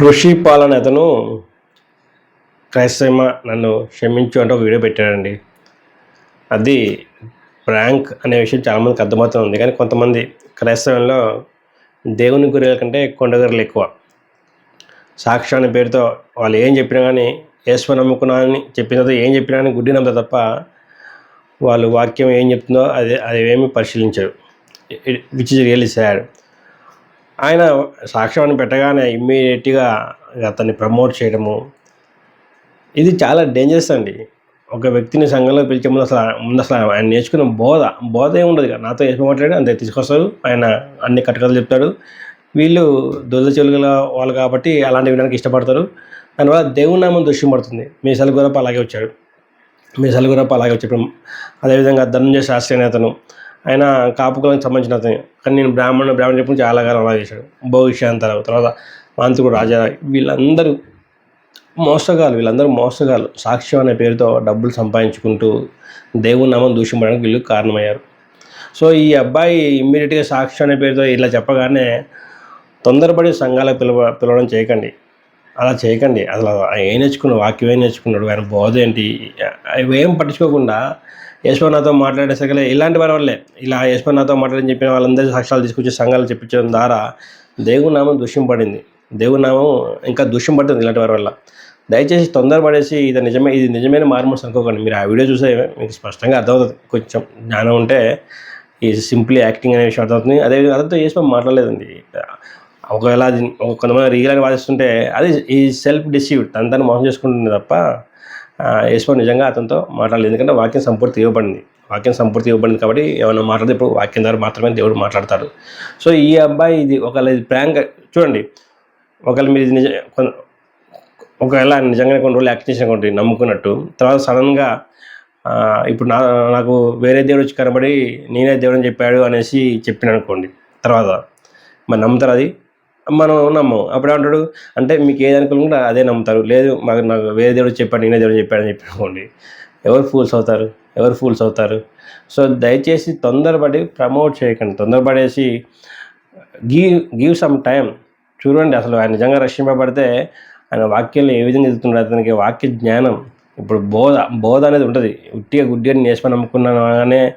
కృషి పాలన అతను క్రైస్తవ నన్ను క్షమించు అంటే ఒక వీడియో పెట్టాడండి. అది ప్రాంక్ అనే విషయం చాలామందికి అర్థమవుతుంది కానీ కొంతమంది క్రైస్తవంలో దేవుని గొర్రెల కంటే కొండగర్లు ఎక్కువ. సాక్షి అనే పేరుతో వాళ్ళు ఏం చెప్పినా కానీ యేసు నమ్ముకున్నా అని చెప్పిన తర్వాత ఏం చెప్పినా కానీ గుడ్డి నమ్ముతారు తప్ప వాళ్ళు వాక్యం ఏం చెప్తుందో అది అది ఏమీ పరిశీలించరు. Which is really sad. ఆయన సాక్ష్యాన్ని పెట్టగానే ఇమ్మీడియట్గా అతన్ని ప్రమోట్ చేయడము. ఇది చాలా డేంజరస్ అండి. ఒక వ్యక్తిని సంఘంలో పిలిచే ముందు అసలు ముందు అసలు ఆయన నేర్చుకున్న బోధ బోధ ఏమి ఉండదు నాతో వేసి మాట్లాడి అంతే తీసుకొస్తారు. ఆయన అన్ని కట్టుకథలు చెప్తాడు. వీళ్ళు దొల్ల చెలుగుల వాళ్ళు కాబట్టి అలాంటి వినడానికి ఇష్టపడతారు. దానివల్ల దేవుని నామం దృశ్యం పడుతుంది. మీ సలుగురప్ప అలాగే వచ్చాడు. మీ సలుగురప్ప అలాగే వచ్చాడు. అదేవిధంగా ధనంజయ శాస్త్రి అనే అతను ఆయన కాపు కులానికి సంబంధించిన అతను కానీ నేను బ్రాహ్మణ బ్రాహ్మణ చెప్పి చాలా కాలం అలా చేశాడు. భవిష్యాంతరావు తర్వాత మాంత్రికుడు రాజా వీళ్ళందరూ మోసగాలు వీళ్ళందరూ మోసగాలు సాక్ష్యం అనే పేరుతో డబ్బులు సంపాదించుకుంటూ దేవుని నామం దూషింపడానికి వీళ్ళు కారణమయ్యారు. సో ఈ అబ్బాయి ఇమ్మీడియట్గా సాక్ష్యం అనే పేరుతో ఇలా చెప్పగానే తొందరపడి సంఘాలకు పిలవ పిలవడం చేయకండి. అలా చేయకండి. అసలు ఏం నేర్చుకున్నాడు? వాక్యం ఏం నేర్చుకున్నాడు? ఆయన బోధ ఏంటి? అవి ఏం పట్టించుకోకుండా యశ్వర్ నాతో మాట్లాడేసరికలే ఇలాంటి వారి వల్లే. ఇలా యశ్వర్ నాతో మాట్లాడని చెప్పిన వాళ్ళందరూ సాక్ష్యాలు తీసుకొచ్చి సంఘాలు చెప్పించడం ద్వారా దేవుని నామం దూషింపడింది దేవుని నామం ఇంకా పడుతుంది ఇలాంటి వారి వల్ల. దయచేసి తొందరపడేసి ఇది నిజమే ఇది నిజమైన మార్మల్స్ అనుకోకండి మీరు ఆ వీడియో చూసే మీకు స్పష్టంగా అర్థమవుతుంది. కొంచెం జ్ఞానం ఉంటే ఈ సింప్లీ యాక్టింగ్ అనే విషయం అర్థమవుతుంది. అదే అదంతా చేసి మాట్లాడలేదండి. ఒకవేళ అది కొంతమంది రియల్ అని వాదిస్తుంటే అది ఈ సెల్ఫ్ డిసీవ్ తను తను మోసం చేసుకుంటుంది తప్ప యేసు నిజంగా అతనితో మాట్లాడలేదు ఎందుకంటే వాక్యం సంపూర్తి ఇవ్వబడింది. వాక్యం సంపూర్తి ఇవ్వబడింది కాబట్టి ఏమైనా మాట్లాడితే ఇప్పుడు వాక్యం ద్వారా మాత్రమే దేవుడు మాట్లాడతాడు సో ఈ అబ్బాయి ఇది ఒకవేళ ఇది ప్రాంక్ చూడండి. ఒకవేళ మీరు ఇది నిజ ఒకవేళ నిజంగానే కొన్ని రోజులు యాక్ట్ చేసిన నమ్ముకున్నట్టు. తర్వాత సడన్గా ఇప్పుడు నా నాకు వేరే దేవుడు వచ్చి కనబడి నేనే దేవుడు అని చెప్పాడు అనేసి చెప్పిన అనుకోండి తర్వాత మరి నమ్ముతారు అది? మనం నమ్మం. అప్పుడు ఏమంటాడు అంటే మీకు ఏది అనుకుంటే అదే నమ్ముతారు. లేదు మాకు నాకు వేరే దేవుడు చెప్పాడు నేనే దేవుడు చెప్పాడు అని చెప్పి ఎవరు ఫూల్స్ అవుతారు? ఎవరు ఫూల్స్ అవుతారు? సో దయచేసి తొందరపడి ప్రమోట్ చేయకండి. తొందరపడేసి గివ్ గివ్ సమ్ టైం చూడండి అసలు ఆయన నిజంగా రక్షింపబడితే ఆయన వాక్యాలు ఏ విధంగా ఎదుగుతున్నాడు అతనికి వాక్య జ్ఞానం. ఇప్పుడు బోధ బోధ అనేది ఉంటుంది. ఉట్టిగా గుడ్డిగా నేర్చుకొని నమ్ముకున్నానే అనగానే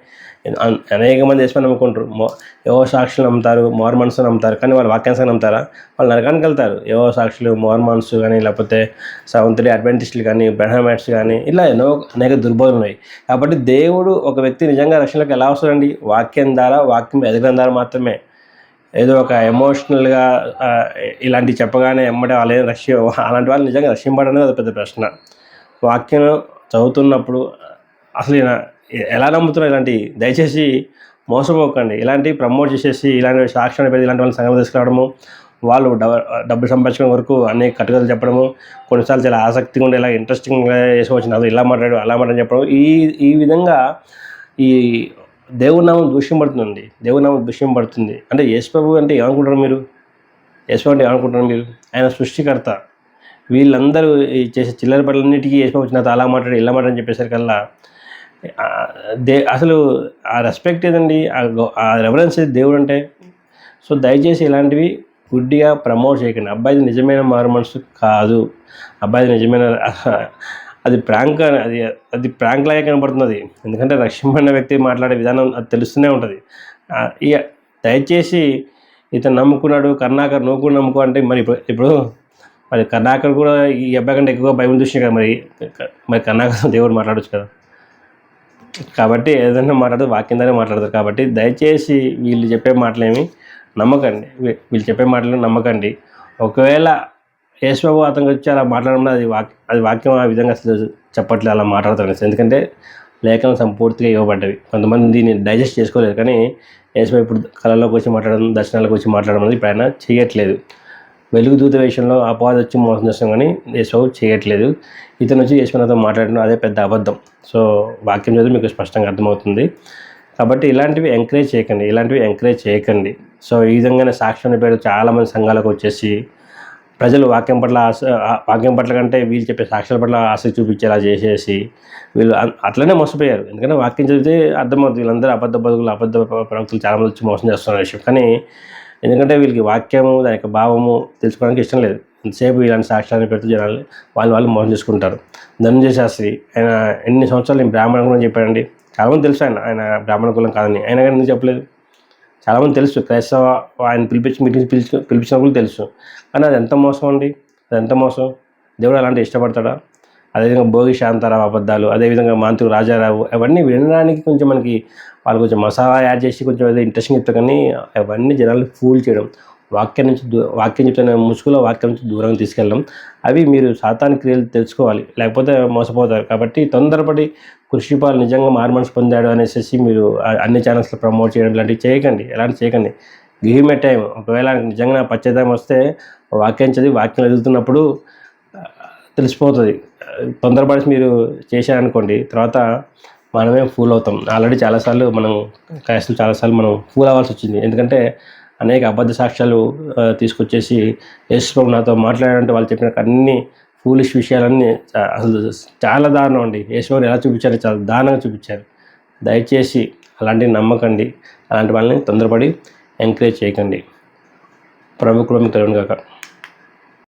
అనేక మంది నేర్చుకొని నమ్ముకుంటారు. మో ఏవో సాక్షులు నమ్ముతారు మోర్మన్స్ నమ్ముతారు కానీ వాళ్ళు వాక్యాంశాన్ని నమ్ముతారా? వాళ్ళు నరకానికి వెళ్తారు. ఏవో సాక్షులు మోర్మన్స్ కానీ లేకపోతే సవంతుడి అడ్వెంటిస్టులు కానీ బ్రహ్మాట్స్ కానీ ఇలా ఎన్నో అనేక దుర్బోధలు ఉన్నాయి. కాబట్టి దేవుడు ఒక వ్యక్తి నిజంగా రక్షణలోకి ఎలా వస్తాడండి? వాక్యం ద్వారా వాక్యం ఎదగడం ద్వారా మాత్రమే. ఏదో ఒక ఎమోషనల్గా ఇలాంటివి చెప్పగానే ఎమ్మటే వాళ్ళే రష్య అలాంటి వాళ్ళు నిజంగా రక్షింపడం అనేది అది పెద్ద ప్రశ్న. వాక్యం చదువుతున్నప్పుడు అసలు ఎలా నమ్ముతున్నారు ఇలాంటి? దయచేసి మోసపోకండి. ఇలాంటి ప్రమోట్ చేసేసి ఇలాంటి సాక్ష్యం పెట్టి ఇలాంటి వాళ్ళని సంఘం తీసుకురావడము వాళ్ళు డబ్బ డబ్బు సంపాదించడం వరకు అనేక కట్టుకలు చెప్పడము కొన్నిసార్లు చాలా ఆసక్తిగా ఉండే ఇలా ఇంట్రెస్టింగ్గా వేసుకోవచ్చు అది ఇలా మాట్లాడు అలా మాట్లాడి చెప్పడం. ఈ ఈ విధంగా ఈ దేవునామం దూష్యం పడుతుందండి దేవునామం దూష్యం పడుతుంది అంటే యేసు అంటే ఏమనుకుంటారు మీరు? యేసు అంటే ఏమనుకుంటారు మీరు? ఆయన సృష్టికర్త. వీళ్ళందరూ చేసే చిల్లర పనులన్నిటికీ యేసు వచ్చిన అలా మాట్లాడి ఇలా మాట్లాడని చెప్పేసరికల్లా దే అసలు ఆ రెస్పెక్ట్ ఏదండి? ఆ ఆ రెఫరెన్స్ దేవుడు అంటే సో దయచేసి ఇలాంటివి గుడ్డిగా ప్రమోట్ చేయకండి. అబ్బాయిది నిజమైన మారు మనసు కాదు. అబ్బాయిది నిజమైన అది ప్రాంక్ అది అది ప్రాంక్ లాగే కనబడుతుంది ఎందుకంటే రక్షింపడిన వ్యక్తి మాట్లాడే విధానం అది తెలుస్తూనే ఉంటుంది. ఇక దయచేసి ఇతను నమ్ముకున్నాడు కర్ణాకర్ నువ్వు కూడా నమ్ముకో అంటే మరి ఇప్పుడు ఇప్పుడు మరి కర్ణాకర్ కూడా ఈ అబ్బాయి కంటే ఎక్కువగా భయం చూసినాయి కదా మరి? మరి కర్ణాకర్ దేవుడు మాట్లాడొచ్చు కదా? కాబట్టి ఏదైనా మాట్లాడితే వాక్యం ద్వారా మాట్లాడతారు. కాబట్టి దయచేసి వీళ్ళు చెప్పే మాటలేమి నమ్మకండి. వీళ్ళు చెప్పే మాటలు నమ్మకండి. ఒకవేళ యేసుబాబు అతనికి వచ్చి అలా మాట్లాడడం అది వాక్ అది వాక్యం ఆ విధంగా అసలు చెప్పట్లేదు అలా మాట్లాడతాను ఎందుకంటే లేఖనం సంపూర్తిగా ఇవ్వబడ్డవి. కొంతమంది దీన్ని డైజెస్ట్ చేసుకోలేదు. కానీ యేసుబాబు ఇప్పుడు కళలోకి వచ్చి మాట్లాడడం దర్శనాలకు వచ్చి మాట్లాడడం అనేది ఇప్పుడు ఆయన చేయట్లేదు. వెలుగు దూత విషయంలో అపవాదం వచ్చి మోసం చేస్తాం కానీ యేసుబాబు చేయట్లేదు. ఇతను వచ్చి యేసునాథం మాట్లాడడం అదే పెద్ద అబద్ధం. సో వాక్యం చదివి మీకు స్పష్టంగా అర్థమవుతుంది. కాబట్టి ఇలాంటివి ఎంకరేజ్ చేయకండి. ఇలాంటివి ఎంకరేజ్ చేయకండి. సో ఈ విధంగానే సాక్ష్యం పేరు చాలామంది సంఘాలకు వచ్చేసి ప్రజలు వాక్యం పట్ల ఆశ వాక్యం పట్ల కంటే వీళ్ళు చెప్పే సాక్ష్యాల పట్ల ఆసక్తి చూపించేలా చేసేసి వీళ్ళు అట్లనే మోసపోయారు. ఎందుకంటే వాక్యం చదివితే అర్థమవుతుంది. వీళ్ళందరూ అబద్ధ బతుకులు అబద్ధ ప్రవక్తలు చాలా మంది వచ్చి మోసం చేస్తున్నారు విషయం. కానీ ఎందుకంటే వీళ్ళకి వాక్యము దాని యొక్క భావము తెలుసుకోవడానికి ఇష్టం లేదు. ఎంతసేపు ఇలాంటి సాక్ష్యాన్ని పెడుతూ జనాలు వాళ్ళు వాళ్ళు మోసం చేసుకుంటారు. ధనంజయ శాస్త్రి ఆయన ఎన్ని సంవత్సరాలు నేను బ్రాహ్మణ కులం చెప్పాడండి? చాలామంది తెలుసు ఆయన ఆయన బ్రాహ్మణ కులం కాదని. ఆయన కానీ ఎందుకు చెప్పలేదు? చాలామంది తెలుసు. క్రైస్తవ ఆయన పిలిపించి మీటింగ్స్ పిలిచి పిలిపించిన కూడా తెలుసు. కానీ అది ఎంత మోసం అండి? అది ఎంత మోసం? దేవుడు అలాంటి ఇష్టపడతాడా? అదేవిధంగా భోగి శాంతారావు అబద్ధాలు అదేవిధంగా మాంతుకు రాజారావు అవన్నీ వినడానికి కొంచెం మనకి వాళ్ళు కొంచెం మసాలా యాడ్ చేసి కొంచెం ఏదో ఇంట్రెస్టింగ్ చెప్తారు కానీ అవన్నీ జనాలు ఫూల్ చేయడం. వాక్యం నుంచి దూ వాక్యం చెప్తున్న ముసుగులో వాక్యం నుంచి దూరంగా తీసుకెళ్ళడం. అవి మీరు సాతాన్ క్రియలు తెలుసుకోవాలి. లేకపోతే మోసపోతారు. కాబట్టి తొందరపడి కృషిపాలు నిజంగా మారుమనసు పొందాడు అనేసి మీరు అన్ని ఛానల్స్లో ప్రమోట్ చేయడం ఇలాంటివి చేయకండి. ఎలాంటి చేయకండి. Give me time. ఒకవేళ నిజంగా పచ్చేదాం వస్తే వాక్యం చదివి వాక్యం ఎదుగుతున్నప్పుడు తెలిసిపోతుంది. తొందరపడి మీరు చేశారనుకోండి తర్వాత మనమే ఫూల్ అవుతాం. ఆల్రెడీ చాలాసార్లు మనం కష్టం చాలాసార్లు మనం ఫూల్ అవ్వాల్సి వచ్చింది. ఎందుకంటే అనేక అబద్ధ సాక్ష్యాలు తీసుకొచ్చేసి యేసుప్రభు నాతో మాట్లాడాలంటే వాళ్ళు చెప్పిన అన్ని ఫూలిష్ విషయాలన్నీ అసలు చాలా దారుణం అండి. యేసుప్రభుని ఎలా చూపించారు చాలా దారుణంగా చూపించారు. దయచేసి అలాంటివి నమ్మకండి. అలాంటి వాళ్ళని తొందరపడి ఎంకరేజ్ చేయకండి. ప్రభు కూడా మీకు తెలియను కాక